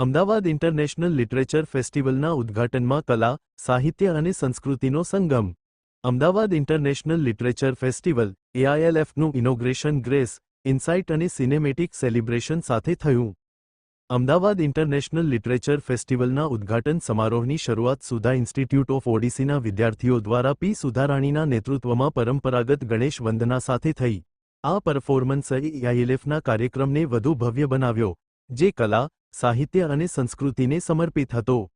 Ahmedabad international literature ફેસ્ટિવલના ઉદ્ઘાટનમાં કલા, સાહિત્ય અને સંસ્કૃતિનો સંગમ. અમદાવાદ ઇન્ટરનેશનલ લિટરેચર ફેસ્ટિવલ એઆઈએલએફનું ઇનોગ્રેશન ગ્રેસ, ઇન્સાઇટ અને સિનેમેટિક સેલિબ્રેશન સાથે થયું. અમદાવાદ ઇન્ટરનેશનલ લિટરેચર ફેસ્ટિવલના ઉદ્ઘાટન સમારોહની શરૂઆત સુધા ઇન્સ્ટિટ્યૂટ ઓફ ઓડિસીના વિદ્યાર્થીઓ દ્વારા પી. સુધારાણીના નેતૃત્વમાં પરંપરાગત ગણેશ વંદના સાથે થઈ. આ પરફોર્મન્સે એઆઈએલએફના કાર્યક્રમને વધુ ભવ્ય બનાવ્યો, જે કલા સાહિત્ય અને સંસ્કૃતિને સમર્પિત હતો.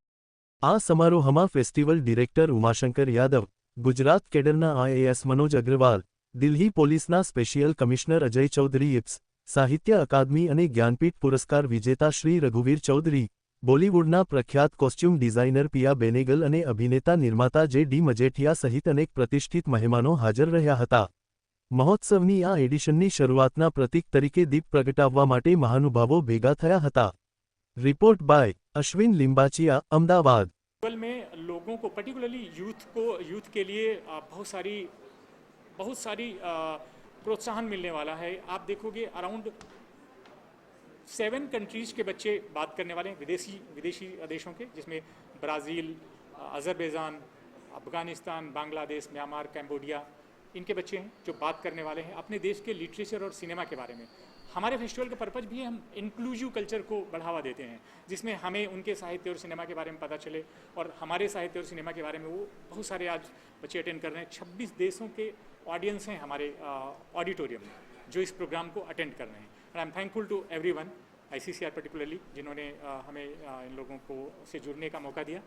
આ સમારોહમાં ફેસ્ટિવલ ડિરેક્ટર ઉમાશંકર યાદવ, ગુજરાત કેડરના આઈએએસ મનોજ અગ્રવાલ, દિલ્હી પોલીસના special commissioner Ajay Chaudhary IPS Sahitya Akademi અને જ્ઞાનપીઠ પુરસ્કાર વિજેતા શ્રી રઘુવીર ચૌધરી, બોલિવૂડના પ્રખ્યાત કોસ્ચ્યુમ ડિઝાઇનર પિયા બેનેગલ અને અભિનેતા નિર્માતા જે ડી મજેઠિયા સહિત અનેક પ્રતિષ્ઠિત મહેમાનો હાજર રહ્યા હતા. મહોત્સવની આ એડિશનની શરૂઆતના પ્રતીક તરીકે દીપ પ્રગટાવવા માટે મહાનુભાવો ભેગા થયા હતા. रिपोर्ट बाय अश्विन लिम्बाचिया अहमदाबाद में लोगों को पर्टिकुलरली यूथ को यूथ के लिए बहुत सारी बहुत सारी प्रोत्साहन मिलने वाला है। आप देखोगे अराउंड सेवन कंट्रीज़ के बच्चे बात करने वाले हैं, विदेशी विदेशी देशों के, जिसमें Brazil Azerbaijan, Afghanistan, Bangladesh, Myanmar, Cambodia इनके बच्चे हैं, जो बात करने वाले हैं, अपने देश के लिटरेचर और सिनेमा के बारे में। हमारे फेस्टिवल का पर्पज भी है हम इंक्लूसिव कल्चर को बढ़ावा देते हैं, जिसमें हमें उनके साहित्य और सिनेमा के बारे में पता चले, और हमारे साहित्य और सिनेमा के बारे में वो बहुत सारे आज बच्चे अटेंड कर रहे हैं। छब्बीस देशों के ऑडियंस हैं हमारे ऑडिटोरियम में, जो इस प्रोग्राम को अटेंड कर रहे हैं। And I am thankful to everyone I C C R particularly जिन्होंने हमें इन लोगों को से जुड़ने का मौका दिया।